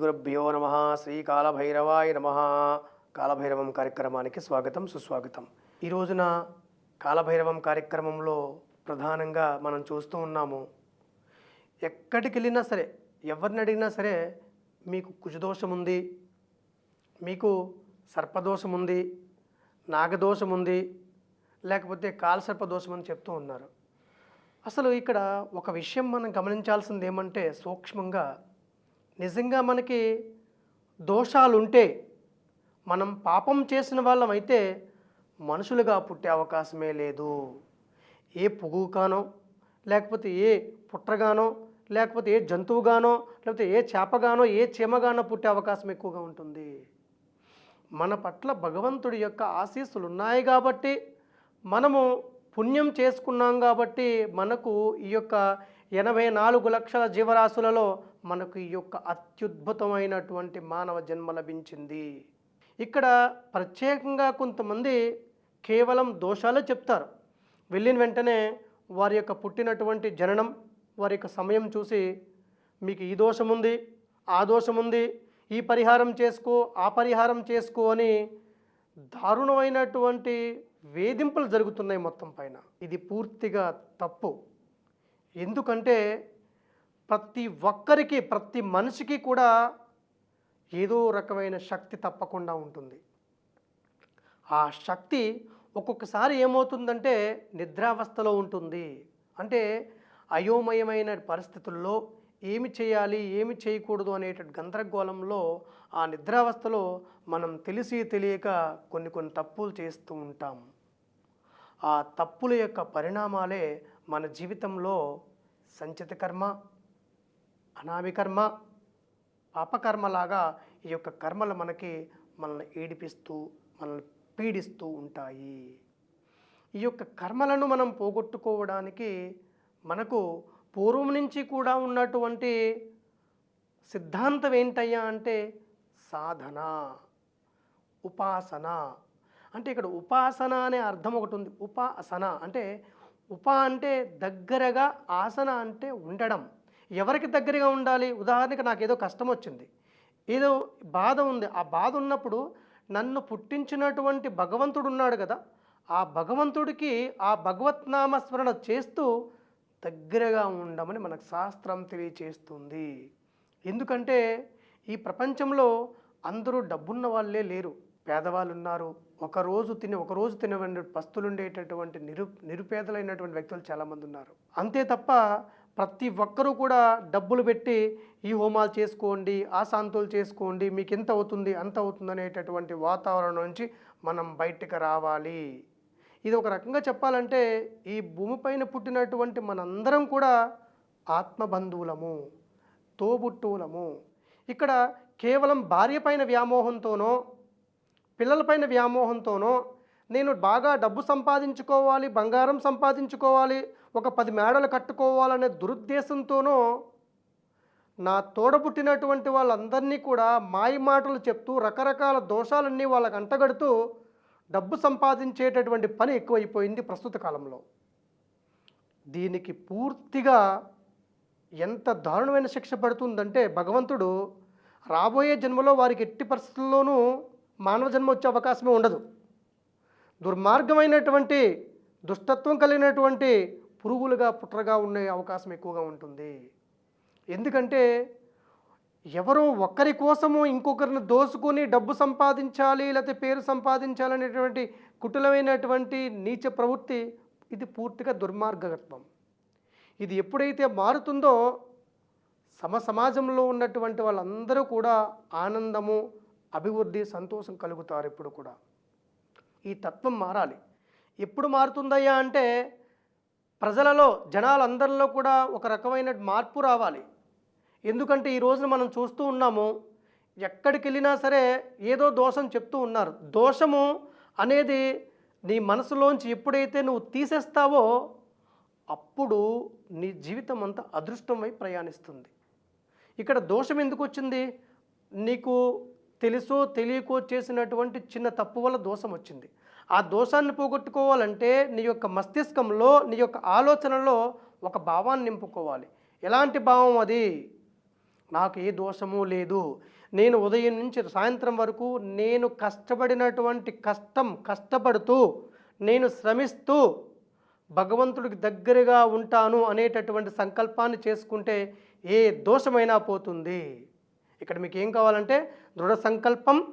గురుభ్యో నమ. శ్రీ కాలభైరవాయ నమ. కాలభైరవం కార్యక్రమానికి స్వాగతం సుస్వాగతం. ఈ రోజున కాలభైరవం కార్యక్రమంలో ప్రధానంగా మనం చూస్తూ ఉన్నాము. ఎక్కడికి వెళ్ళినా సరే ఎవరిని అడిగినా సరే మీకు కుజదోషం ఉంది మీకు సర్పదోషం ఉంది నాగదోషం ఉంది లేకపోతే కాలసర్పదోషం అని చెప్తూ ఉన్నారు. అసలు ఇక్కడ ఒక విషయం మనం గమనించాల్సింది ఏమంటే సూక్ష్మంగా నిజంగా మనకి దోషాలు ఉంటే మనం పాపం చేసిన వాళ్ళం అయితే మనుషులుగా పుట్టే అవకాశమే లేదు. ఏ పొగుగానో లేకపోతే ఏ పుట్రగానో లేకపోతే ఏ జంతువుగానో లేకపోతే ఏ చేపగానో ఏ చీమగానో పుట్టే అవకాశం ఎక్కువగా ఉంటుంది. మన పట్ల భగవంతుడి యొక్క ఆశీస్సులు ఉన్నాయి కాబట్టి మనము పుణ్యం చేసుకున్నాం కాబట్టి మనకు ఈ యొక్క ఎనభై నాలుగు లక్షల జీవరాశులలో మనకు ఈ యొక్క అత్యుద్భుతమైనటువంటి మానవ జన్మ లభించింది. ఇక్కడ ప్రత్యేకంగా కొంతమంది కేవలం దోషాలే చెప్తారు. వెళ్ళిన వెంటనే వారి యొక్క పుట్టినటువంటి జననం వారి యొక్క సమయం చూసి మీకు ఈ దోషం ఉంది ఆ దోషం ఉంది ఈ పరిహారం చేసుకో ఆ పరిహారం చేసుకో అని దారుణమైనటువంటి వేధింపులు జరుగుతున్నాయి మొత్తం పైన. ఇది పూర్తిగా తప్పు. ఎందుకంటే ప్రతి ఒక్కరికి ప్రతి మనిషికి కూడా ఏదో రకమైన శక్తి తప్పకుండా ఉంటుంది. ఆ శక్తి ఒక్కొక్కసారి ఏమవుతుందంటే నిద్రావస్థలో ఉంటుంది. అంటే అయోమయమైన పరిస్థితుల్లో ఏమి చేయాలి ఏమి చేయకూడదు అనేటువంటి గందరగోళంలో ఆ నిద్రావస్థలో మనం తెలిసి తెలియక కొన్ని కొన్ని తప్పులు చేస్తూ ఉంటాం. ఆ తప్పుల యొక్క పరిణామాలే మన జీవితంలో సంచిత కర్మ అనామి కర్మ పాపకర్మలాగా ఈ యొక్క కర్మలు మనకి మనల్ని ఏడిపిస్తూ మనల్ని పీడిస్తూ ఉంటాయి. ఈ యొక్క కర్మలను మనం పోగొట్టుకోవడానికి మనకు పూర్వం నుంచి కూడా ఉన్నటువంటి సిద్ధాంతం ఏంటయ్యా అంటే సాధన ఉపాసన. అంటే ఇక్కడ ఉపాసన అనే అర్థం ఒకటి ఉంది. ఉపాసన అంటే ఉప అంటే దగ్గరగా ఆసన అంటే ఉండడం. ఎవరికి దగ్గరగా ఉండాలి? ఉదాహరణకి నాకు ఏదో కష్టం వచ్చింది ఏదో బాధ ఉంది. ఆ బాధ ఉన్నప్పుడు నన్ను పుట్టించినటువంటి భగవంతుడు ఉన్నాడు కదా ఆ భగవంతుడికి ఆ భగవత్నామస్మరణ చేస్తూ దగ్గరగా ఉండమని మనకు శాస్త్రం తెలియచేస్తుంది. ఎందుకంటే ఈ ప్రపంచంలో అందరూ డబ్బున్న వాళ్ళే లేరు. పేదవాళ్ళు ఉన్నారు ఒకరోజు తిని ఒకరోజు తినవండి పస్తులు ఉండేటటువంటి నిరు నిరుపేదలైనటువంటి వ్యక్తులు చాలామంది ఉన్నారు. అంతే తప్ప ప్రతి ఒక్కరూ కూడా డబ్బులు పెట్టి ఈ హోమాలు చేసుకోండి ఆ శాంతులు చేసుకోండి మీకు ఎంత అవుతుంది అంత అవుతుంది అనేటటువంటి వాతావరణం నుంచి మనం బయటకు రావాలి. ఇది ఒక రకంగా చెప్పాలంటే ఈ భూమిపైన పుట్టినటువంటి మనందరం కూడా ఆత్మబంధువులము తోబుట్టువులము. ఇక్కడ కేవలం భార్య పైన వ్యామోహంతోనో పిల్లలపైన వ్యామోహంతోనో నేను బాగా డబ్బు సంపాదించుకోవాలి బంగారం సంపాదించుకోవాలి ఒక పది మేడలు కట్టుకోవాలనే దురుద్దేశంతోనో నా తోడబుట్టినటువంటి వాళ్ళందరినీ కూడా మాయ మాటలు చెప్తూ రకరకాల దోషాలన్నీ వాళ్ళకు అంటగడుతూ డబ్బు సంపాదించేటటువంటి పని ఎక్కువైపోయింది ప్రస్తుత కాలంలో. దీనికి పూర్తిగా ఎంత దారుణమైన శిక్ష పడుతుందంటే భగవంతుడు రాబోయే జన్మలో వారికి ఎట్టి పరిస్థితుల్లోనూ మానవ జన్మ వచ్చే అవకాశమే ఉండదు. దుర్మార్గమైనటువంటి దుష్టత్వం కలిగినటువంటి పురుగులుగా పుట్రగా ఉండే అవకాశం ఎక్కువగా ఉంటుంది. ఎందుకంటే ఎవరో ఒక్కరి కోసము ఇంకొకరిని దోసుకొని డబ్బు సంపాదించాలి లేకపోతే పేరు సంపాదించాలనేటువంటి కుటులమైనటువంటి నీచ ప్రవృత్తి ఇది పూర్తిగా దుర్మార్గత్వం ఇది ఎప్పుడైతే మారుతుందో సమ సమాజంలో ఉన్నటువంటి వాళ్ళందరూ కూడా ఆనందము అభివృద్ధి సంతోషం కలుగుతారు ఇప్పుడు కూడా. ఈ తత్వం మారాలి. ఎప్పుడు మారుతుందయ్యా అంటే ప్రజలలో జనాలందరిలో కూడా ఒక రకమైన మార్పు రావాలి. ఎందుకంటే ఈ రోజున మనం చూస్తూ ఉన్నాము ఎక్కడికి వెళ్ళినా సరే ఏదో దోషం చెప్తూ ఉన్నారు. దోషము అనేది నీ మనసులోంచి ఎప్పుడైతే నువ్వు తీసేస్తావో అప్పుడు నీ జీవితం అంతా అదృష్టమై ప్రయాణిస్తుంది. ఇక్కడ దోషం ఎందుకు వచ్చింది? నీకు తెలుసో తెలియకో చేసినటువంటి చిన్న తప్పు వల్ల దోషం వచ్చింది. ఆ దోషాన్ని పోగొట్టుకోవాలంటే నీ యొక్క మస్తిష్కంలో నీ యొక్క ఆలోచనలో ఒక భావాన్ని నింపుకోవాలి. ఎలాంటి భావం అది? నాకు ఏ దోషము లేదు. నేను ఉదయం నుంచి సాయంత్రం వరకు నేను కష్టపడినటువంటి కష్టం కష్టపడుతూ నేను శ్రమిస్తూ భగవంతుడికి దగ్గరగా ఉంటాను అనేటటువంటి సంకల్పాన్ని చేసుకుంటే ఏ దోషమైనా పోతుంది. ఇక్కడ మీకు ఏం కావాలంటే దృఢ సంకల్పం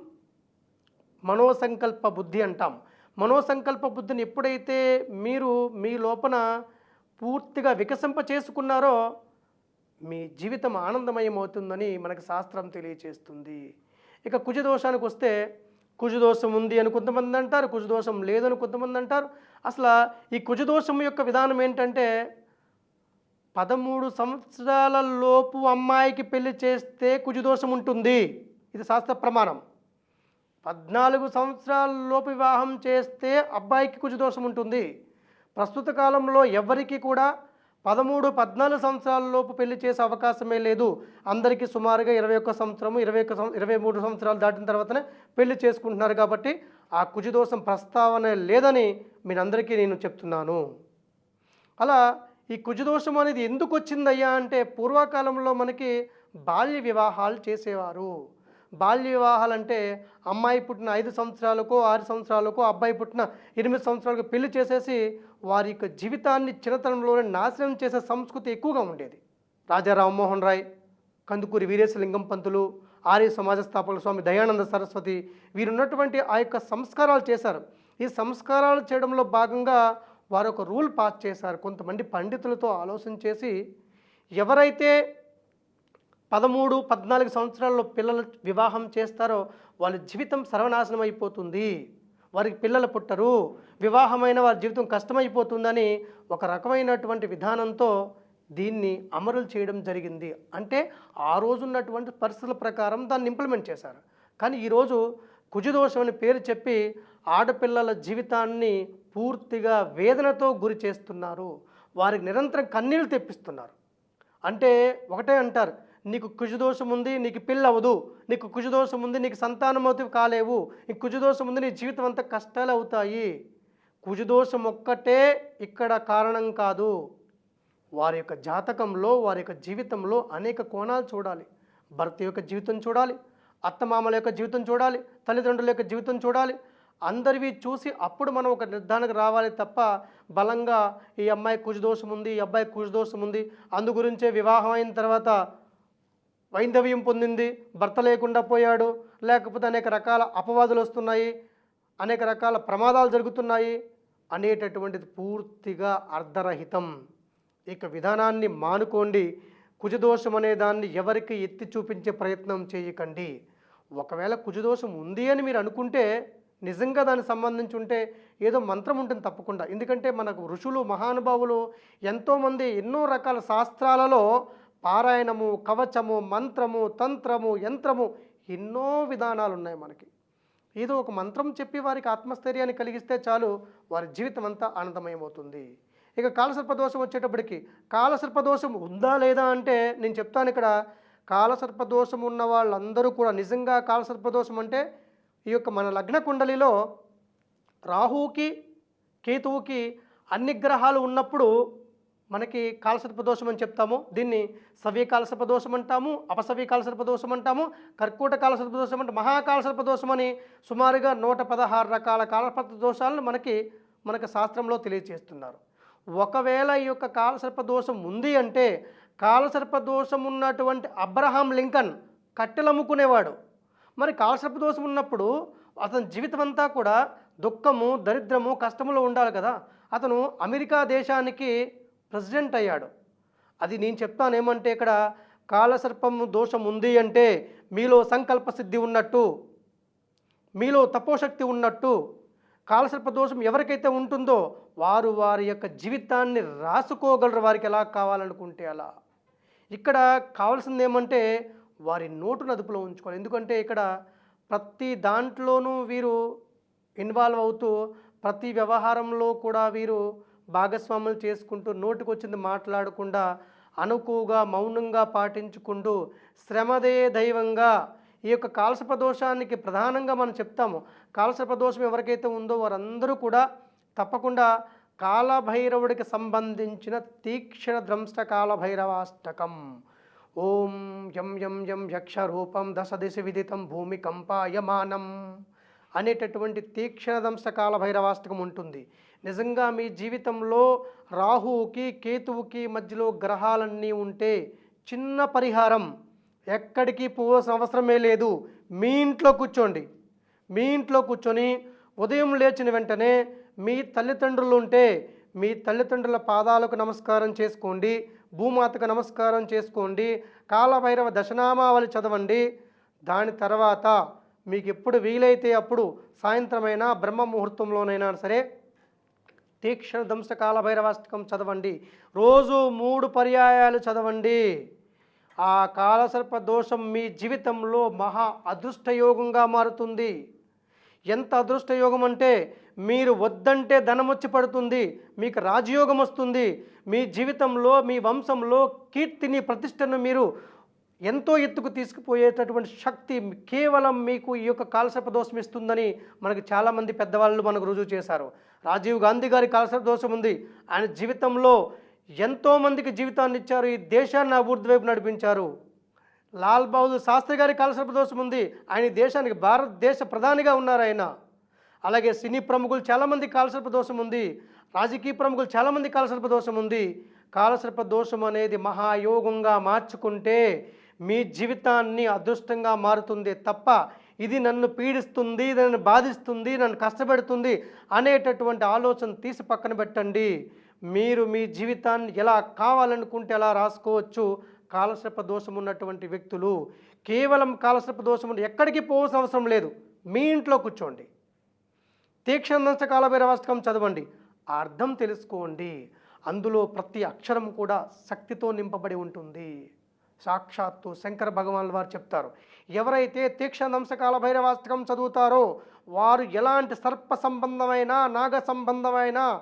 మనోసంకల్ప బుద్ధి అంటాం. మనోసంకల్ప బుద్ధిని ఎప్పుడైతే మీరు మీ లోపల పూర్తిగా వికసింప చేసుకున్నారో మీ జీవితం ఆనందమయం అవుతుందని మనకు శాస్త్రం తెలియచేస్తుంది. ఇక కుజదోషానికి వస్తే కుజదోషం ఉంది అని కొంతమంది అంటారు కుజదోషం లేదని కొంతమంది అంటారు. అసలు ఈ కుజదోషం యొక్క విధానం ఏంటంటే పదమూడు సంవత్సరాల లోపు అమ్మాయికి పెళ్ళి చేస్తే కుజదోషం ఉంటుంది. ఇది శాస్త్ర ప్రమాణం. పద్నాలుగు సంవత్సరాలలోపు వివాహం చేస్తే అబ్బాయికి కుజదోషం ఉంటుంది. ప్రస్తుత కాలంలో ఎవరికి కూడా పదమూడు పద్నాలుగు సంవత్సరాలలోపు పెళ్ళి చేసే అవకాశమే లేదు. అందరికీ సుమారుగా ఇరవై ఒక్క సంవత్సరము ఇరవై ఒక్క ఇరవై మూడు సంవత్సరాలు దాటిన తర్వాతనే పెళ్ళి చేసుకుంటున్నారు కాబట్టి ఆ కుజదోషం ప్రస్తావన లేదని మీరందరికీ నేను చెప్తున్నాను. అలా ఈ కుజదోషం అనేది ఎందుకు వచ్చిందయ్యా అంటే పూర్వకాలంలో మనకి బాల్య వివాహాలు చేసేవారు. బాల్య వివాహాలు అంటే అమ్మాయి పుట్టిన ఐదు సంవత్సరాలకు ఆరు సంవత్సరాలకు అబ్బాయి పుట్టిన ఎనిమిది సంవత్సరాలకు పెళ్ళి చేసేసి వారి యొక్క జీవితాన్ని చిన్నతనంలోనే నాశనం చేసే సంస్కృతి ఎక్కువగా ఉండేది. రాజా రామ్మోహన్ రాయ్ కందుకూరి వీరేశలింగం పంతులు ఆర్య సమాజ స్థాపకులు స్వామి దయానంద సరస్వతి వీరున్నటువంటి ఆ యొక్క సంస్కారాలు చేశారు. ఈ సంస్కారాలు చేయడంలో భాగంగా వారు ఒక రూల్ పాస్ చేశారు. కొంతమంది పండితులతో ఆలోచన చేసి ఎవరైతే పదమూడు పద్నాలుగు సంవత్సరాల్లో పిల్లలు వివాహం చేస్తారో వాళ్ళ జీవితం సర్వనాశనం అయిపోతుంది వారికి పిల్లలు పుట్టరు. వివాహమైన వారి జీవితం కష్టమైపోతుందని ఒక రకమైనటువంటి విధానంతో దీన్ని అమరులు చేయడం జరిగింది. అంటే ఆ రోజున్నటువంటి పరిస్థితుల ప్రకారం దాన్ని ఇంప్లిమెంట్ చేశారు. కానీ ఈరోజు కుజదోషం అని పేరు చెప్పి ఆడపిల్లల జీవితాన్ని పూర్తిగా వేదనతో గురి చేస్తున్నారు. వారికి నిరంతరం కన్నీళ్ళు తెప్పిస్తున్నారు. అంటే ఒకటే అంటారు నీకు కుజదోషం ఉంది నీకు పిల్లవదు. నీకు కుజదోషం ఉంది నీకు సంతానమతి కాలేవు. ఈ కుజదోషం ఉంది నీ జీవితం అంతా కష్టాలు అవుతాయి కుజదోషం ఒక్కటే ఇక్కడ కారణం కాదు. వారి యొక్క జాతకంలో వారి యొక్క జీవితంలో అనేక కోణాలు చూడాలి. భర్త యొక్క జీవితం చూడాలి. అత్తమామల యొక్క జీవితం చూడాలి. తల్లిదండ్రుల యొక్క జీవితం చూడాలి. అందరివి చూసి అప్పుడు మనం ఒక నిర్ధారణకు రావాలి తప్ప బలంగా ఈ అమ్మాయి కుజదోషం ఉంది ఈ అబ్బాయి కుజదోషం ఉంది అందు గురించే వివాహం అయిన తర్వాత వైంధవ్యం పొందింది. భర్త లేకుండా పోయాడు. లేకపోతే అనేక రకాల అపవాదులు వస్తున్నాయి. అనేక రకాల ప్రమాదాలు జరుగుతున్నాయి. అనేటటువంటిది పూర్తిగా అర్ధరహితం. ఇక విధానాన్ని మానుకోండి. కుజదోషం అనే దాన్ని ఎవరికి ఎత్తి చూపించే ప్రయత్నం చేయకండి. ఒకవేళ కుజదోషం ఉంది అని మీరు అనుకుంటే నిజంగా దానికి సంబంధించి ఉంటే ఏదో మంత్రం ఉంటుంది తప్పకుండా. ఎందుకంటే మనకు ఋషులు మహానుభావులు ఎంతోమంది ఎన్నో రకాల శాస్త్రాలలో పారాయణము కవచము మంత్రము తంత్రము యంత్రము ఎన్నో విధానాలు ఉన్నాయి మనకి. ఏదో ఒక మంత్రం చెప్పి వారికి ఆత్మస్థైర్యాన్ని కలిగిస్తే చాలు వారి జీవితం అంతా ఆనందమయమవుతుంది. ఇక కాలసర్పదోషం వచ్చేటప్పటికి కాలసర్పదోషం ఉందా లేదా అంటే నేను చెప్తాను ఇక్కడ కాలసర్పదోషం ఉన్న వాళ్ళందరూ కూడా నిజంగా కాలసర్పదోషం అంటే ఈ యొక్క మన లగ్న కుండలిలో రాహువుకి కేతువుకి అన్ని గ్రహాలు ఉన్నప్పుడు మనకి కాలసర్పదోషం అని చెప్తాము. దీన్ని సవ్య కాలసర్పదోషం అంటాము అపసవ్య కాలసర్పదోషం అంటాము కర్కోట కాలసర్పదోషం అంటే మహాకాలసర్పదోషం అని సుమారుగా నూట పదహారు రకాల కాలసర్ప దోషాలను మనకి మనకు శాస్త్రంలో తెలియజేస్తున్నారు ఒకవేళ ఈ యొక్క కాలసర్పదోషం ఉంది అంటే కాలసర్పదోషం ఉన్నటువంటి అబ్రహాం లింకన్ కట్టెలు అమ్ముకునేవాడు మరి కాలసర్పదోషం ఉన్నప్పుడు అతని జీవితం అంతా కూడా దుఃఖము దరిద్రము కష్టములో ఉండాలి కదా. అతను అమెరికా దేశానికి ప్రెసిడెంట్ అయ్యాడు. అది నేను చెప్తాను ఏమంటే ఇక్కడ కాలసర్పం దోషం ఉంది అంటే మీలో సంకల్ప సిద్ధి ఉన్నట్టు మీలో తపోశక్తి ఉన్నట్టు కాలసర్ప దోషం ఎవరికైతే ఉంటుందో వారు వారి యొక్క జీవితాన్ని రాసుకోగలరు వారికి ఎలా కావాలనుకుంటే అలా. ఇక్కడ కావాల్సింది ఏమంటే వారి నోటును అదుపులో ఉంచుకోవాలి. ఎందుకంటే ఇక్కడ ప్రతి దాంట్లోనూ వీరు ఇన్వాల్వ్ అవుతూ ప్రతి వ్యవహారంలో కూడా వీరు భాగస్వాములు చేసుకుంటూ నోటికొచ్చింది మాట్లాడకుండా అనుకువగా మౌనంగా పాటించుకుంటూ శ్రమదే దైవంగా ఈ యొక్క కాలసర్పదోషానికి ప్రధానంగా మనం చెప్తాము. కాలసర్పదోషం ఎవరికైతే ఉందో వారందరూ కూడా తప్పకుండా కాలభైరవుడికి సంబంధించిన తీక్షణ ద్రంష్ట కాలభైరవాష్టకం. ఓం యం యం యం యక్ష రూపం దశ దిశ విదితం భూమి కంపాయమానం అనేటటువంటి తీక్షణ కాల కాలభైరవాష్టకం ఉంటుంది. నిజంగా మీ జీవితంలో రాహువుకి కేతువుకి మధ్యలో గ్రహాలన్నీ ఉంటే చిన్న పరిహారం ఎక్కడికి పోవాల్సిన అవసరమే లేదు. మీ ఇంట్లో కూర్చోండి. మీ ఇంట్లో కూర్చొని ఉదయం లేచిన వెంటనే మీ తల్లిదండ్రులు ఉంటే మీ తల్లిదండ్రుల పాదాలకు నమస్కారం చేసుకోండి. భూమాతకు నమస్కారం చేసుకోండి. కాలభైరవ దశనామావళి చదవండి. దాని తర్వాత మీకు ఎప్పుడు వీలైతే అప్పుడు సాయంత్రమైనా బ్రహ్మ ముహూర్తంలోనైనా సరే తీక్షణ దంశ కాలభైరవాష్టకం చదవండి. రోజు మూడు పర్యాయాలు చదవండి. ఆ కాలసర్ప దోషం మీ జీవితంలో మహా అదృష్టయోగంగా మారుతుంది. ఎంత అదృష్టయోగం అంటే మీరు వద్దంటే ధనం వచ్చి పడుతుంది మీకు రాజయోగం వస్తుంది. మీ జీవితంలో మీ వంశంలో కీర్తిని ప్రతిష్టను మీరు ఎంతో ఎత్తుకు తీసుకుపోయేటటువంటి శక్తి కేవలం మీకు ఈ యొక్క కాలసర్ప దోషం ఇస్తుందని మనకు చాలామంది పెద్దవాళ్ళు మనకు రుజువు చేశారు. రాజీవ్ గాంధీ గారి కలసర దోషం ఉంది. ఆయన జీవితంలో ఎంతోమందికి జీవితాన్ని ఇచ్చారు. ఈ దేశాన్ని అభివృద్ధి వైపు నడిపించారు. లాల్ బహదూర్ శాస్త్రి గారి కలసర దోషం ఉంది. ఆయన దేశానికి భారతదేశ ప్రధానిగా ఉన్నారు ఆయన. అలాగే సినీ ప్రముఖులు చాలామంది కాలసర్ప దోషం ఉంది. రాజకీయ ప్రముఖులు చాలామంది కాలసర్ప దోషం ఉంది. కాలసర్ప దోషం అనేది మహాయోగంగా మార్చుకుంటే మీ జీవితాన్ని అదృష్టంగా మారుతుంది తప్ప ఇది నన్ను పీడిస్తుంది ఇది నన్ను బాధిస్తుంది నన్ను కష్టపెడుతుంది అనేటటువంటి ఆలోచన తీసి పక్కన పెట్టండి. మీరు మీ జీవితాన్ని ఎలా కావాలనుకుంటే అలా రాసుకోవచ్చు. కాలసర్ప దోషం ఉన్నటువంటి వ్యక్తులు కేవలం కాలసర్ప దోషం ఉన్న ఎక్కడికి పోవాల్సిన అవసరం లేదు. మీ ఇంట్లో కూర్చోండి. తీక్షణంశ కాలభైరవాష్టకం చదవండి. అర్థం తెలుసుకోండి. అందులో ప్రతి అక్షరం కూడా శక్తితో నింపబడి ఉంటుంది. సాక్షాత్తు శంకర భగవాన్ వారు చెప్తారు. ఎవరైతే తీక్షణంశ కాలభైరవాష్టకం చదువుతారో వారు ఎలాంటి సర్ప సంబంధమైన నాగ సంబంధమైన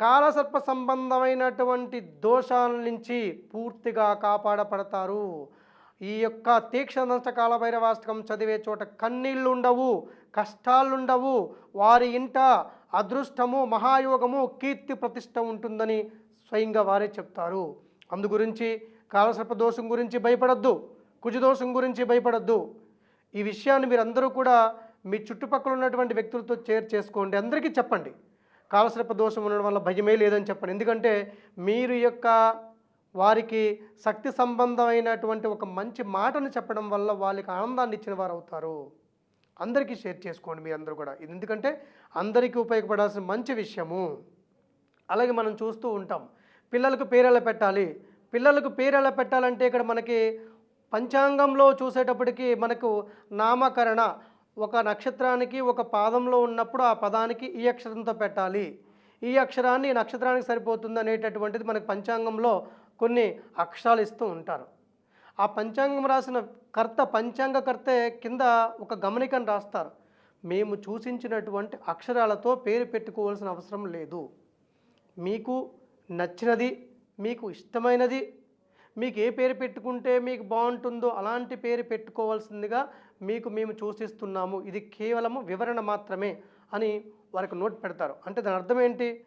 కాలసర్ప సంబంధమైనటువంటి దోషాల నుంచి పూర్తిగా కాపాడపడతారు. ఈ యొక్క తీక్షణ కాలభైరవాష్టకం చదివే చోట కన్నీళ్ళు ఉండవు కష్టాలుండవు. వారి ఇంట అదృష్టము మహాయోగము కీర్తి ప్రతిష్ట ఉంటుందని స్వయంగా వారే చెప్తారు. అందు గురించి కాలసర్ప దోషం గురించి భయపడద్దు కుజదోషం గురించి భయపడద్దు. ఈ విషయాన్ని మీరందరూ కూడా మీ చుట్టుపక్కల ఉన్నటువంటి వ్యక్తులతో షేర్ చేసుకోండి. అందరికీ చెప్పండి. కాలసర్ప దోషం ఉండడం వల్ల భయమే లేదని చెప్పండి. ఎందుకంటే మీరు యొక్క వారికి శక్తి సంబంధమైనటువంటి ఒక మంచి మాటను చెప్పడం వల్ల వాళ్ళకి ఆనందాన్ని ఇచ్చిన వారు అవుతారు అందరికీ షేర్ చేసుకోండి మీ అందరూ కూడా. ఇది ఎందుకంటే అందరికీ ఉపయోగపడాల్సిన మంచి విషయము. అలాగే మనం చూస్తూ ఉంటాం. పిల్లలకు పేరెలా పెట్టాలి. పిల్లలకు పేరు ఎలా పెట్టాలంటే ఇక్కడ మనకి పంచాంగంలో చూసేటప్పటికి మనకు నామకరణ ఒక నక్షత్రానికి ఒక పాదంలో ఉన్నప్పుడు ఆ పదానికి ఈ అక్షరంతో పెట్టాలి. ఈ అక్షరాన్ని నక్షత్రానికి సరిపోతుంది అనేటటువంటిది మనకి పంచాంగంలో కొన్ని అక్షరాలు ఇస్తూ ఉంటారు. ఆ పంచాంగం రాసిన కర్త పంచాంగకర్త కింద ఒక గమనికను రాస్తారు. మేము సూచించినటువంటి అక్షరాలతో పేరు పెట్టుకోవాల్సిన అవసరం లేదు. మీకు నచ్చినది మీకు ఇష్టమైనది మీకు ఏ పేరు పెట్టుకుంటే మీకు బాగుంటుందో అలాంటి పేరు పెట్టుకోవాల్సిందిగా మీకు మేము సూచిస్తున్నాము. ఇది కేవలము వివరణ మాత్రమే అని వారికి నోట్ పెడతారు. అంటే దాని అర్థం ఏంటి?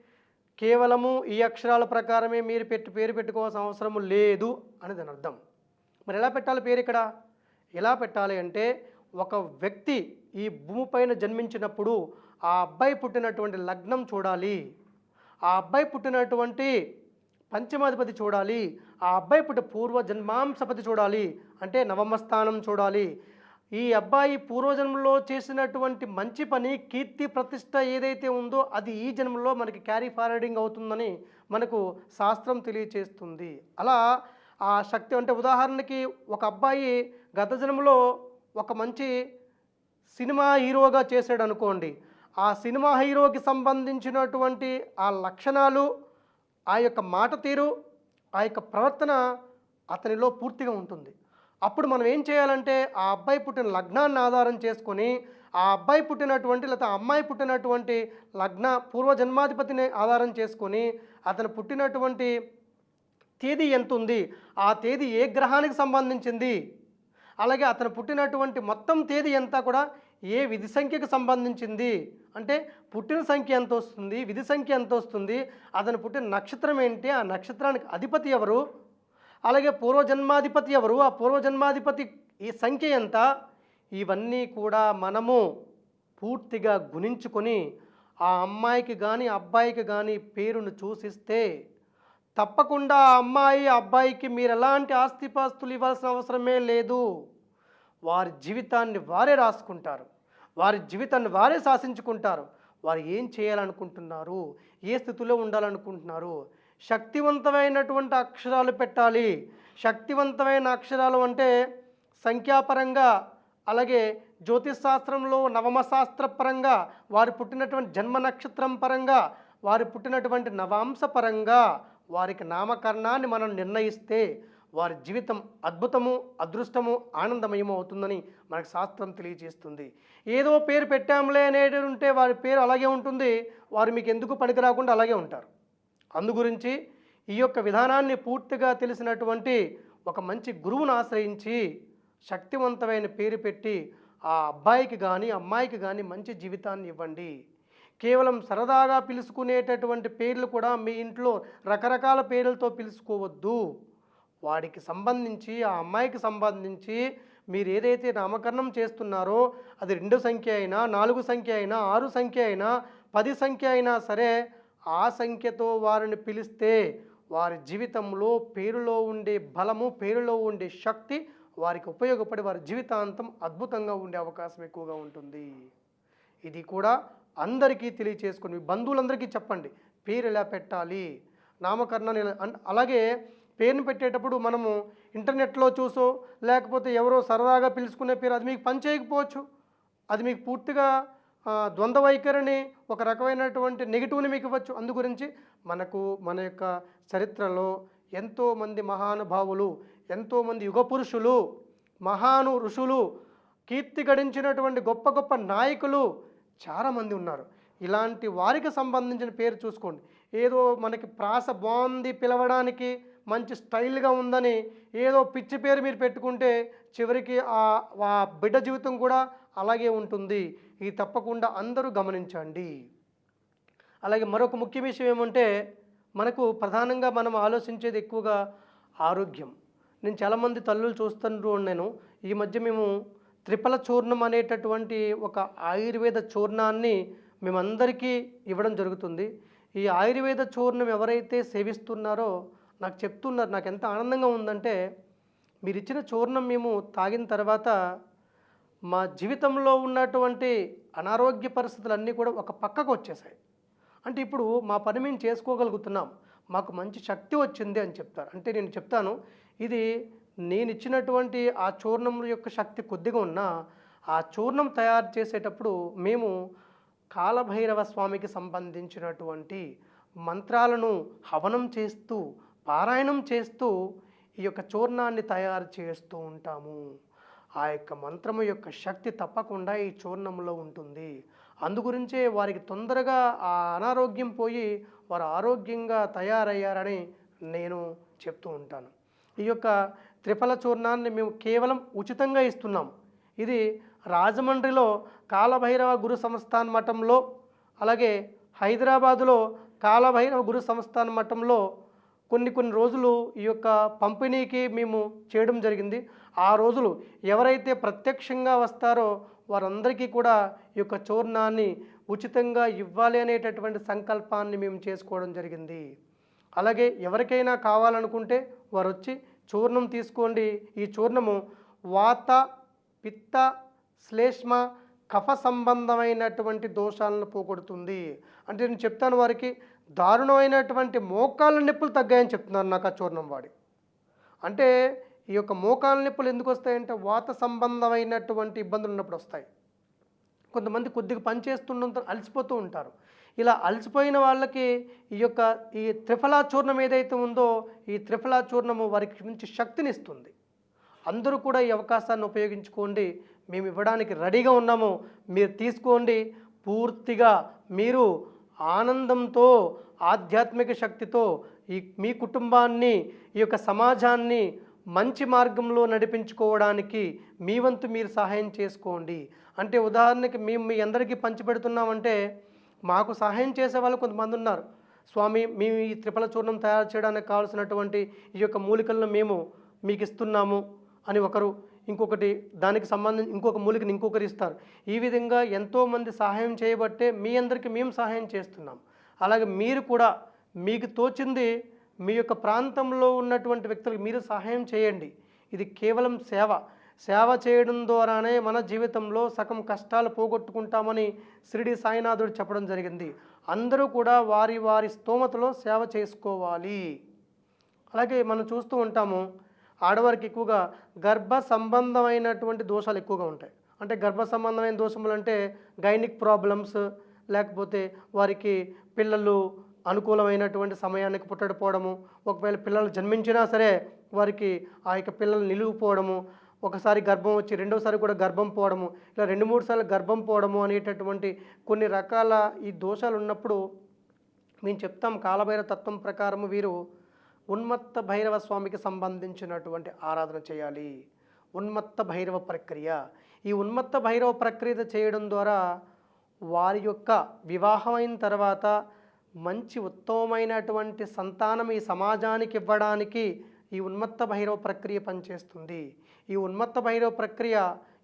కేవలము ఈ అక్షరాల ప్రకారమే మీరు పెట్టి పేరు పెట్టుకోవాల్సిన అవసరం లేదు అని దాని అర్థం. మరి ఎలా పెట్టాలి పేరు ఇక్కడ? ఎలా పెట్టాలి అంటే ఒక వ్యక్తి ఈ భూమిపైన జన్మించినప్పుడు ఆ అబ్బాయి పుట్టినటువంటి లగ్నం చూడాలి. ఆ అబ్బాయి పుట్టినటువంటి పంచమాధిపతి చూడాలి. ఆ అబ్బాయి పుట్టిన పూర్వ జన్మాంశపతి చూడాలి. అంటే నవమ స్థానం చూడాలి. ఈ అబ్బాయి పూర్వజన్మలో చేసినటువంటి మంచి పని కీర్తి ప్రతిష్ట ఏదైతే ఉందో అది ఈ జన్మలో మనకి క్యారీ ఫార్వర్డింగ్ అవుతుందని మనకు శాస్త్రం తెలియచేస్తుంది. అలా ఆ శక్తి అంటే ఉదాహరణకి ఒక అబ్బాయి గత జన్మలో ఒక మంచి సినిమా హీరోగా చేశాడు అనుకోండి ఆ సినిమా హీరోకి సంబంధించినటువంటి ఆ లక్షణాలు ఆ యొక్క మాట తీరు ఆ యొక్క ప్రవర్తన అతనిలో పూర్తిగా ఉంటుంది. అప్పుడు మనం ఏం చేయాలంటే ఆ అబ్బాయి పుట్టిన లగ్నాన్ని ఆధారం చేసుకొని ఆ అబ్బాయి పుట్టినటువంటి లేదా అమ్మాయి పుట్టినటువంటి లగ్న పూర్వజన్మాధిపతిని ఆధారం చేసుకొని అతను పుట్టినటువంటి తేదీ ఎంత ఉంది ఆ తేదీ ఏ గ్రహానికి సంబంధించింది అలాగే అతను పుట్టినటువంటి మొత్తం తేదీ ఎంత కూడా ఏ విధి సంఖ్యకు సంబంధించింది? అంటే పుట్టిన సంఖ్య ఎంత వస్తుంది విధి సంఖ్య ఎంత వస్తుంది అతను పుట్టిన నక్షత్రం ఏంటి? ఆ నక్షత్రానికి అధిపతి ఎవరు? అలాగే పూర్వజన్మాధిపతి ఎవరు? ఆ పూర్వజన్మాధిపతి ఈ సంఖ్య ఎంత? ఇవన్నీ కూడా మనము పూర్తిగా గుణించుకొని ఆ అమ్మాయికి కానీ అబ్బాయికి కానీ పేరును చూసిస్తే తప్పకుండా ఆ అమ్మాయి అబ్బాయికి మీరు ఎలాంటి ఆస్తిపాస్తులు ఇవ్వాల్సిన అవసరమే లేదు. వారి జీవితాన్ని వారే రాసుకుంటారు. వారి జీవితాన్ని వారే శాసించుకుంటారు. వారు ఏం చేయాలనుకుంటున్నారు? ఏ స్థితిలో ఉండాలనుకుంటున్నారు? శక్తివంతమైనటువంటి అక్షరాలు పెట్టాలి. శక్తివంతమైన అక్షరాలు అంటే సంఖ్యాపరంగా అలాగే జ్యోతిష్ శాస్త్రంలో నవమ శాస్త్ర పరంగా వారు పుట్టినటువంటి జన్మ నక్షత్రం పరంగా వారు పుట్టినటువంటి నవాంశ పరంగా వారికి నామకరణాన్ని మనం నిర్ణయిస్తే వారి జీవితం అద్భుతము అదృష్టము ఆనందమయము అవుతుందని మనకు శాస్త్రం తెలియజేస్తుంది. ఏదో పేరు పెట్టాంలే అనేది ఉంటే వారి పేరు అలాగే ఉంటుంది. వారు మీకు ఎందుకు పనికి రాకుండా అలాగే ఉంటారు. అందుగురించి ఈ యొక్క విధానాన్ని పూర్తిగా తెలిసినటువంటి ఒక మంచి గురువును ఆశ్రయించి శక్తివంతమైన పేరు పెట్టి ఆ అబ్బాయికి కానీ అమ్మాయికి కానీ మంచి జీవితాన్ని ఇవ్వండి. కేవలం సరదాగా పిలుచుకునేటటువంటి పేర్లు కూడా మీ ఇంట్లో రకరకాల పేర్లతో పిలుచుకోవద్దు. వాడికి సంబంధించి ఆ అమ్మాయికి సంబంధించి మీరు ఏదైతే నామకరణం చేస్తున్నారో అది రెండు సంఖ్య అయినా నాలుగు సంఖ్య అయినా ఆరు సంఖ్య అయినా పది సంఖ్య అయినా సరే ఆ సంఖ్యతో వారిని పిలిస్తే వారి జీవితంలో పేరులో ఉండే బలము పేరులో ఉండే శక్తి వారికి ఉపయోగపడి వారి జీవితాంతం అద్భుతంగా ఉండే అవకాశం ఎక్కువగా ఉంటుంది. ఇది కూడా అందరికీ తెలియచేసుకుని మీ బంధువులందరికీ చెప్పండి పేరు ఎలా పెట్టాలి నామకరణాన్ని అలాగే పేరుని పెట్టేటప్పుడు మనము ఇంటర్నెట్లో చూసో లేకపోతే ఎవరో సరదాగా పిలుచుకునే పేరు అది మీకు పని చేయకపోవచ్చు. అది మీకు పూర్తిగా ద్వంద్వ వైఖరిని ఒక రకమైనటువంటి నెగిటివ్ని మీకు ఇవ్వచ్చు. అందు గురించి మనకు మన యొక్క చరిత్రలో ఎంతోమంది మహానుభావులు ఎంతోమంది యుగ పురుషులు మహాను ఋషులు కీర్తి గడించినటువంటి గొప్ప గొప్ప నాయకులు చాలామంది ఉన్నారు. ఇలాంటి వారికి సంబంధించిన పేరు చూసుకోండి. ఏదో మనకి ప్రాస బాగుంది పిలవడానికి మంచి స్టైల్గా ఉందని ఏదో పిచ్చి పేరు మీరు పెట్టుకుంటే చివరికి ఆ బిడ్డ జీవితం కూడా అలాగే ఉంటుంది. ఇది తప్పకుండా అందరూ గమనించండి. అలాగే మరొక ముఖ్య విషయం ఏమంటే మనకు ప్రధానంగా మనం ఆలోచించేది ఎక్కువగా ఆరోగ్యం. నేను చాలామంది తల్లులు చూస్తుంటూ నేను. ఈ మధ్య మేము త్రిఫల చూర్ణం అనేటటువంటి ఒక ఆయుర్వేద చూర్ణాన్ని మేమందరికీ ఇవ్వడం జరుగుతుంది. ఈ ఆయుర్వేద చూర్ణం ఎవరైతే సేవిస్తున్నారో నాకు చెప్తున్నారు నాకు ఎంత ఆనందంగా ఉందంటే మీరు ఇచ్చిన చూర్ణం మేము తాగిన తర్వాత మా జీవితంలో ఉన్నటువంటి అనారోగ్య పరిస్థితులన్నీ కూడా ఒక పక్కకు వచ్చేసాయి. అంటే ఇప్పుడు మా పని మేము చేసుకోగలుగుతున్నాం మాకు మంచి శక్తి వచ్చింది అని చెప్తారు. అంటే నేను చెప్తాను ఇది నేను ఇచ్చినటువంటి ఆ చూర్ణం యొక్క శక్తి కొద్దిగా ఉన్నా ఆ చూర్ణం తయారు చేసేటప్పుడు మేము కాలభైరవ స్వామికి సంబంధించినటువంటి మంత్రాలను హవనం చేస్తూ పారాయణం చేస్తూ ఈ యొక్క చూర్ణాన్ని తయారు చేస్తూ ఉంటాము. ఆ యొక్క మంత్రము యొక్క శక్తి తప్పకుండా ఈ చూర్ణంలో ఉంటుంది. అందుగురించే వారికి తొందరగా ఆ అనారోగ్యం పోయి వారు ఆరోగ్యంగా తయారయ్యారని నేను చెప్తూ ఉంటాను. ఈ యొక్క త్రిఫల చూర్ణాన్ని మేము కేవలం ఉచితంగా ఇస్తున్నాం. ఇది రాజమండ్రిలో కాలభైరవ గురు సంస్థాన్ మఠంలో అలాగే హైదరాబాదులో కాలభైరవ గురు సంస్థాన్ మఠంలో కొన్ని కొన్ని రోజులు ఈ యొక్క పంపిణీకి మేము చేయడం జరిగింది. ఆ రోజులు ఎవరైతే ప్రత్యక్షంగా వస్తారో వారందరికీ కూడా ఈ యొక్క చూర్ణాన్ని ఉచితంగా ఇవ్వాలి అనేటటువంటి సంకల్పాన్ని మేము చేసుకోవడం జరిగింది. అలాగే ఎవరికైనా కావాలనుకుంటే వారు వచ్చి చూర్ణం తీసుకోండి. ఈ చూర్ణము వాత పిత్త శ్లేష్మ కఫ సంబంధమైనటువంటి దోషాలను పోగొడుతుంది. అంటే నేను చెప్తాను వారికి దారుణమైనటువంటి మోకాళ్ళ నొప్పులు తగ్గాయని చెప్తున్నారు నాకు ఆ చూర్ణం వాడి. అంటే ఈ యొక్క మోకాళ్ళ నొప్పులు ఎందుకు వస్తాయంటే వాత సంబంధమైనటువంటి ఇబ్బందులు ఉన్నప్పుడు వస్తాయి. కొంతమంది కొద్దిగా పని చేస్తుండడంతో అలసిపోతూ ఉంటారు. ఇలా అలసిపోయిన వాళ్ళకి ఈ యొక్క ఈ త్రిఫలా చూర్ణం ఏదైతే ఉందో ఈ త్రిఫలా చూర్ణము వారికి మంచి శక్తినిస్తుంది అందరూ కూడా ఈ అవకాశాన్ని ఉపయోగించుకోండి. మేము ఇవ్వడానికి రెడీగా ఉన్నాము. మీరు తీసుకోండి. పూర్తిగా మీరు ఆనందంతో ఆధ్యాత్మిక శక్తితో ఈ మీ కుటుంబాన్ని ఈ యొక్క సమాజాన్ని మంచి మార్గంలో నడిపించుకోవడానికి మీ వంతు మీరు సహాయం చేసుకోండి. అంటే ఉదాహరణకి మేము మీ అందరికీ పంచిపెడుతున్నామంటే మాకు సహాయం చేసే వాళ్ళు కొంతమంది ఉన్నారు. స్వామి మేము ఈ త్రిఫల చూర్ణం తయారు చేయడానికి కావాల్సినటువంటి ఈ యొక్క మూలికలను మేము మీకు ఇస్తున్నాము అని ఒకరు ఇంకొకటి దానికి సంబంధించి ఇంకొక మూలికని ఇంకొకరు ఇస్తారు ఈ విధంగా ఎంతోమంది సహాయం చేయబట్టే మీ అందరికీ మేము సహాయం చేస్తున్నాం. అలాగే మీరు కూడా మీకు తోచింది మీ యొక్క ప్రాంతంలో ఉన్నటువంటి వ్యక్తులకు మీరు సహాయం చేయండి. ఇది కేవలం సేవ. సేవ చేయడం ద్వారానే మన జీవితంలో సగం కష్టాలు పోగొట్టుకుంటామని షిరిడి సాయినాథుడు చెప్పడం జరిగింది. అందరూ కూడా వారి వారి స్తోమతలో సేవ చేసుకోవాలి. అలాగే మనం చూస్తూ ఉంటాము ఆడవారికి ఎక్కువగా గర్భ సంబంధమైనటువంటి దోషాలు ఎక్కువగా ఉంటాయి. అంటే గర్భ సంబంధమైన దోషములు అంటే గైనిక్ ప్రాబ్లమ్స్ లేకపోతే వారికి పిల్లలు అనుకూలమైనటువంటి సమయానికి పుట్టకపోవడము ఒకవేళ పిల్లలు జన్మించినా సరే వారికి ఆ యొక్క పిల్లలు నిలిగిపోవడము ఒకసారి గర్భం వచ్చి రెండోసారి కూడా గర్భం పోవడము ఇలా రెండు మూడు సార్లు గర్భం పోవడము అనేటటువంటి కొన్ని రకాల ఈ దోషాలు ఉన్నప్పుడు మేము చెప్తాం కాలభైర తత్వం ప్రకారము వీరు ఉన్మత్త భైరవ స్వామికి సంబంధించినటువంటి ఆరాధన చేయాలి. ఉన్మత్త భైరవ ప్రక్రియ. ఈ ఉన్మత్త భైరవ ప్రక్రియ చేయడం ద్వారా వారి యొక్క వివాహమైన తర్వాత మంచి ఉత్తమమైనటువంటి సంతానం ఈ సమాజానికి ఇవ్వడానికి ఈ ఉన్మత్త భైరవ ప్రక్రియ పనిచేస్తుంది. ఈ ఉన్మత్త భైరవ ప్రక్రియ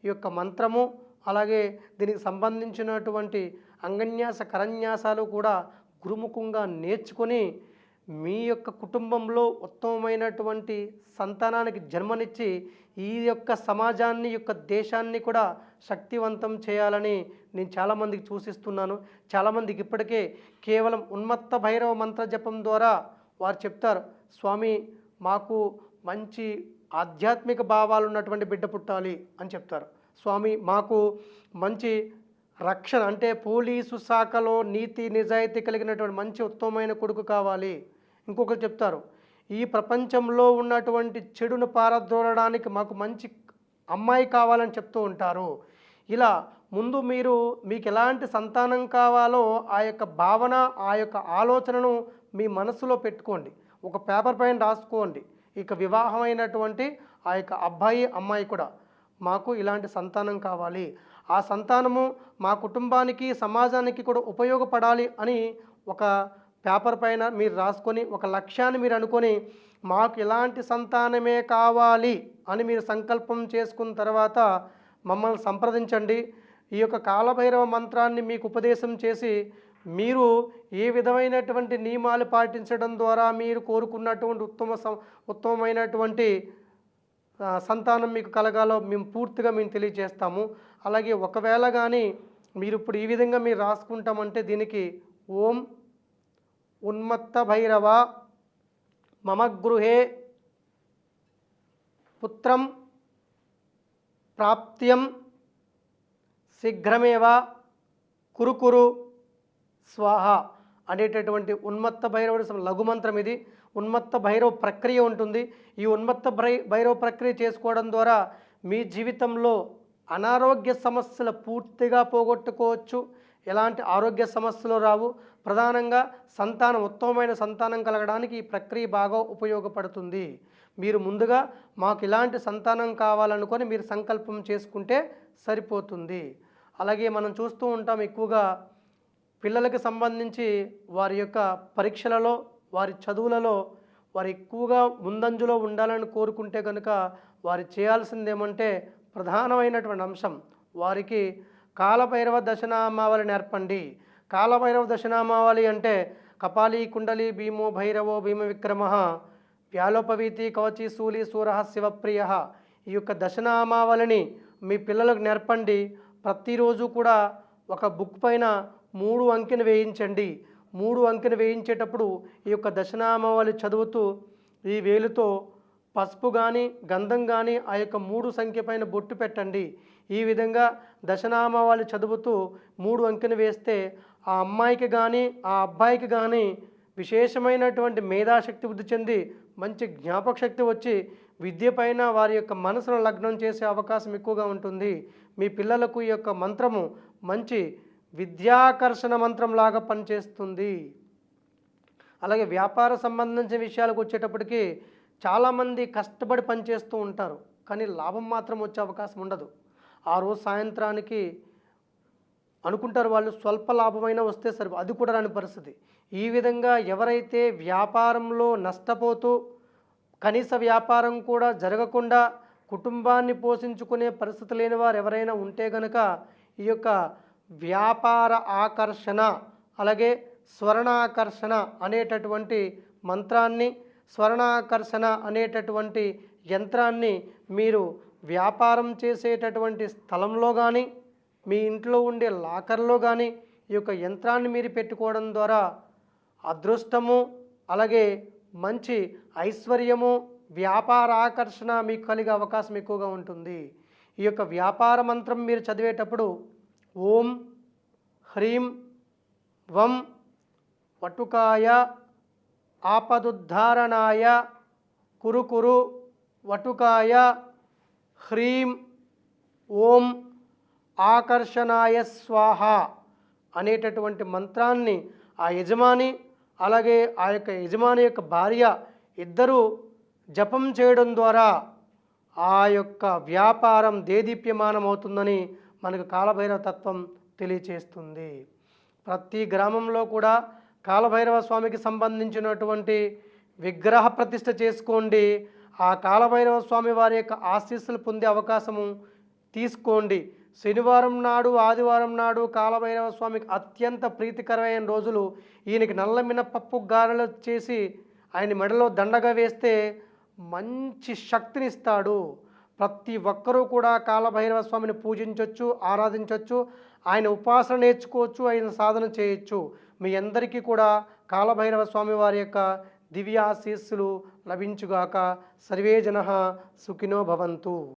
ఈ యొక్క మంత్రము అలాగే దీనికి సంబంధించినటువంటి అంగన్యాస కరన్యాసాలు కూడా గురుముఖంగా నేర్చుకొని మీ యొక్క కుటుంబంలో ఉత్తమమైనటువంటి సంతానానికి జన్మనిచ్చి ఈ యొక్క సమాజాన్ని యొక్క దేశాన్ని కూడా శక్తివంతం చేయాలని నేను చాలామందికి సూచిస్తున్నాను. చాలామందికి ఇప్పటికే కేవలం ఉన్మత్త భైరవ మంత్ర జపం ద్వారా వారు చెప్తారు స్వామి మాకు మంచి ఆధ్యాత్మిక భావాలు ఉన్నటువంటి బిడ్డ పుట్టాలి అని చెప్తారు. స్వామి మాకు మంచి రక్షణ అంటే పోలీసు శాఖలో నీతి నిజాయితీ కలిగినటువంటి మంచి ఉత్తమమైన కొడుకు కావాలి ఇంకొకరు చెప్తారు ఈ ప్రపంచంలో ఉన్నటువంటి చెడును పారద్రోలడానికి మాకు మంచి అమ్మాయి కావాలని చెప్తూ ఉంటారు. ఇలా ముందు మీరు మీకు ఎలాంటి సంతానం కావాలో ఆ యొక్క భావన ఆ యొక్క ఆలోచనను మీ మనసులో పెట్టుకోండి. ఒక పేపర్ పైన రాసుకోండి. ఇక వివాహమైనటువంటి ఆ యొక్క అబ్బాయి అమ్మాయి కూడా మాకు ఇలాంటి సంతానం కావాలి. ఆ సంతానము మా కుటుంబానికి సమాజానికి కూడా ఉపయోగపడాలి అని ఒక పేపర్ పైన మీరు రాసుకొని ఒక లక్ష్యాన్ని మీరు అనుకొని మాకు ఇలాంటి సంతానమే కావాలి అని మీరు సంకల్పం చేసుకున్న తర్వాత మమ్మల్ని సంప్రదించండి. ఈ యొక్క కాలభైరవ మంత్రాన్ని మీకు ఉపదేశం చేసి మీరు ఏ విధమైనటువంటి నియమాలు పాటించడం ద్వారా మీరు కోరుకున్నటువంటి ఉత్తమ ఉత్తమమైనటువంటి సంతానం మీకు కలగాలో మేము పూర్తిగా మేము తెలియజేస్తాము. అలాగే ఒకవేళ కానీ మీరు ఇప్పుడు ఈ విధంగా మీరు రాసుకుంటామంటే దీనికి ఓం ఉన్మత్త భైరవ మమ గృహే పుత్రం ప్రాప్త్యం శీఘ్రమేవ కురుకురు స్వాహ అనేటటువంటి ఉన్మత్త భైరవుడి సం- లఘుమంత్రం ఇది. ఉన్మత్త భైరవ ప్రక్రియ ఉంటుంది. ఈ ఉన్మత్త భై భైరవ ప్రక్రియ చేసుకోవడం ద్వారా మీ జీవితంలో అనారోగ్య సమస్యలు పూర్తిగా పోగొట్టుకోవచ్చు. ఎలాంటి ఆరోగ్య సమస్యలు రావు. ప్రధానంగా సంతానం ఉత్తమమైన సంతానం కలగడానికి ఈ ప్రక్రియ బాగా ఉపయోగపడుతుంది. మీరు ముందుగా మాకు ఇలాంటి సంతానం కావాలనుకొని మీరు సంకల్పం చేసుకుంటే సరిపోతుంది. అలాగే మనం చూస్తూ ఉంటాం ఎక్కువగా పిల్లలకు సంబంధించి వారి యొక్క పరీక్షలలో వారి చదువులలో వారు ఎక్కువగా ముందంజలో ఉండాలని కోరుకుంటే కనుక వారు చేయాల్సిందేమంటే ప్రధానమైనటువంటి అంశం వారికి కాలభైరవ దశనామావళి నేర్పండి. కాలభైరవ దశనామావళి అంటే కపాలి కుండలి భీమో భైరవో భీమ విక్రమ వ్యాలోపవీతి కవచి శూలి సూర శివప్రియ ఈ యొక్క దశనామావళిని మీ పిల్లలకు నేర్పండి. ప్రతిరోజు కూడా ఒక బుక్ పైన మూడు అంకెను వేయించండి. మూడు అంకెను వేయించేటప్పుడు ఈ యొక్క దశనామావళి చదువుతూ ఈ వేలుతో పసుపు కానీ గంధం కానీ ఆ యొక్క మూడు సంఖ్య పైన బొట్టు పెట్టండి. ఈ విధంగా దశనామావళి చదువుతూ మూడు అంకెను వేస్తే ఆ అమ్మాయికి కానీ ఆ అబ్బాయికి కానీ విశేషమైనటువంటి మేధాశక్తి వృద్ధి చెంది మంచి జ్ఞాపక శక్తి వచ్చి విద్య పైన వారి యొక్క మనసును లగ్నం చేసే అవకాశం ఎక్కువగా ఉంటుంది. మీ పిల్లలకు ఈ యొక్క మంత్రము మంచి విద్యాకర్షణ మంత్రంలాగా పనిచేస్తుంది. అలాగే వ్యాపార సంబంధించిన విషయాలకు వచ్చేటప్పటికి చాలామంది కష్టపడి పనిచేస్తూ ఉంటారు. కానీ లాభం మాత్రం వచ్చే అవకాశం ఉండదు. ఆ రోజు సాయంత్రానికి అనుకుంటారు వాళ్ళు స్వల్ప లాభమైనా వస్తే సరి అది కూడా రాని పరిస్థితి. ఈ విధంగా ఎవరైతే వ్యాపారంలో నష్టపోతూ కనీస వ్యాపారం కూడా జరగకుండా కుటుంబాన్ని పోషించుకునే పరిస్థితి లేని వారు ఎవరైనా ఉంటే గనక ఈ యొక్క వ్యాపార ఆకర్షణ అలాగే స్వర్ణాకర్షణ అనేటటువంటి మంత్రాన్ని స్వర్ణాకర్షణ అనేటటువంటి యంత్రాన్ని మీరు వ్యాపారం చేసేటటువంటి స్థలంలో కానీ మీ ఇంట్లో ఉండే లాకర్లో కానీ ఈ యొక్క యంత్రాన్ని మీరు పెట్టుకోవడం ద్వారా అదృష్టము అలాగే మంచి ఐశ్వర్యము వ్యాపార ఆకర్షణ మీకు కలిగే అవకాశం ఎక్కువగా ఉంటుంది. ఈ యొక్క వ్యాపార మంత్రం మీరు చదివేటప్పుడు ఓం హ్రీం వం వటుకాయ ఆపదుద్ధారణాయ కురుకురు వటుకాయ హ్రీం ఓం ఆకర్షణాయ స్వాహ అనేటటువంటి మంత్రాన్ని ఆ యజమాని అలాగే ఆ యొక్క యజమాని యొక్క భార్య ఇద్దరూ జపం చేయడం ద్వారా ఆ యొక్క వ్యాపారం దేదీప్యమానం అవుతుందని మనకు కాలభైరవ తత్వం తెలియచేస్తుంది. ప్రతి గ్రామంలో కూడా కాలభైరవ స్వామికి సంబంధించినటువంటి విగ్రహ ప్రతిష్ఠ చేసుకోండి. ఆ కాలభైరవ స్వామి వారి యొక్క ఆశీస్సులు పొందే అవకాశము తీసుకోండి. శనివారం నాడు ఆదివారం నాడు కాలభైరవ స్వామికి అత్యంత ప్రీతికరమైన రోజులు. ఈయనకి నల్ల మినపప్పు గారెలు చేసి ఆయన మెడలో దండగా వేస్తే మంచి శక్తినిస్తాడు. ప్రతి ఒక్కరూ కూడా కాలభైరవ స్వామిని పూజించవచ్చు ఆరాధించవచ్చు ఆయన ఉపాసన నేర్చుకోవచ్చు ఆయన సాధన చేయొచ్చు. మీ అందరికీ కూడా కాలభైరవ స్వామి వారి యొక్క దివ్యాశీస్సులు లభించుగాక. సర్వే జన సుఖినో భవంతు.